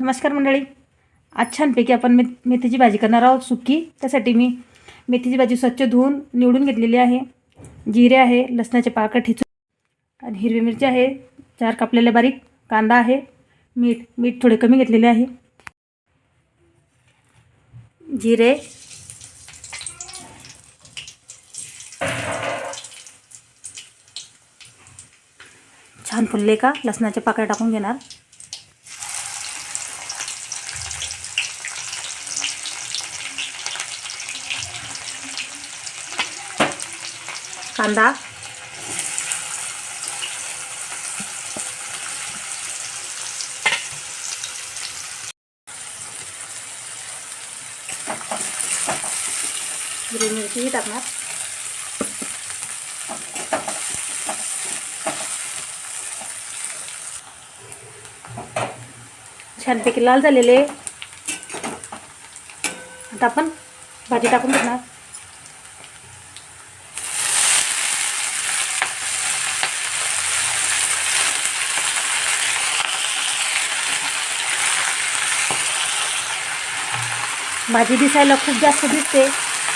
नमस्कार मंडळी. आज छानपैकी आपण मे मेथीची भाजी करणार आहोत सुकी त्यासाठी मी मेथीची भाजी स्वच्छ धुवून निवडून घेतलेली आहे. जिरे आहे लसणाचे पाकं ठेचून आणि हिरवी मिरची आहे चार कापलेले बारीक कांदा आहे. मीठ मीठ थोडे कमी घेतलेले आहे. जिरे. छान फुलले का? लसणाचे पाकळ्या टाकून घेणार. कांदा हिरवी मिरचीही टाकणार छानपैकी लाल झालेले आता आपण भाजी टाकून घेणार भाजी दिसायला खूप जास्त दिसते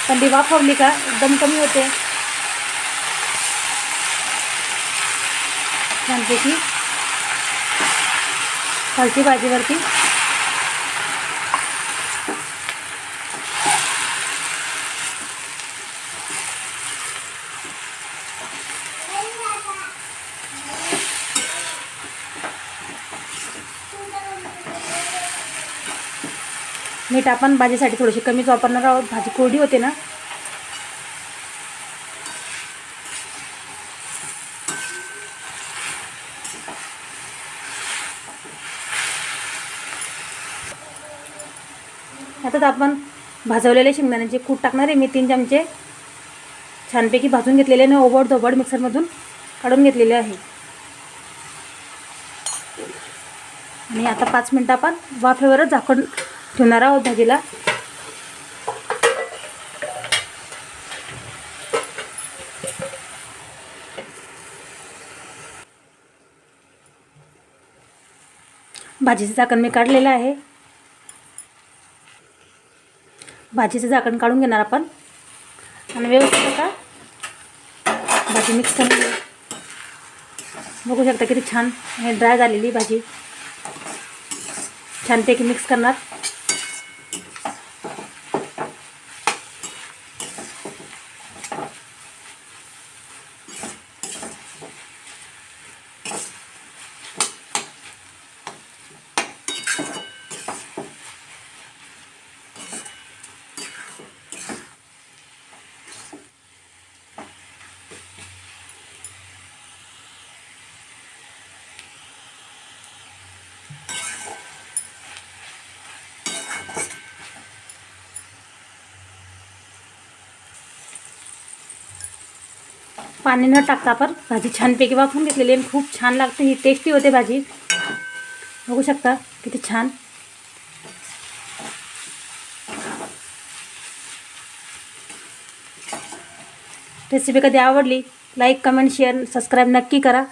पण ती वाफवली का एकदम कमी होते. छानपैकी खालची भाजीवरती मीठ आपण भाजीसाठी थोडीशी कमीच वापरणार आहोत. भाजी कोरडी होते ना. आता आपण भाजवलेले शेंगदाण्याचे कूट टाकणार आहे. मी तीन चमचे छानपैकी भाजून घेतलेले आणि ओबड धोबड मिक्सरमधून काढून घेतलेले आहे. आणि आता पाच मिनटं आपण वाफेवरच झाकण ठेवणार आहोत भाजीला. भाजीचं झाकण मी काढलेलं आहे. भाजीचं झाकण काढून घेणार आपण. आणि व्यवस्थित आता भाजी मिक्स करून घेऊ. बघू शकता किती छान हे ड्राय झालेली भाजी. छानपैकी मिक्स करणार. पाणी न टाकता पर भाजी छानपैकी वाफून घेतलेली आणि खूप छान लगते. ही टेस्टी होते भाजी. बघू शकता किती छान. रेसिपी कभी आवडली लाइक कमेंट शेयर सब्सक्राइब नक्की करा.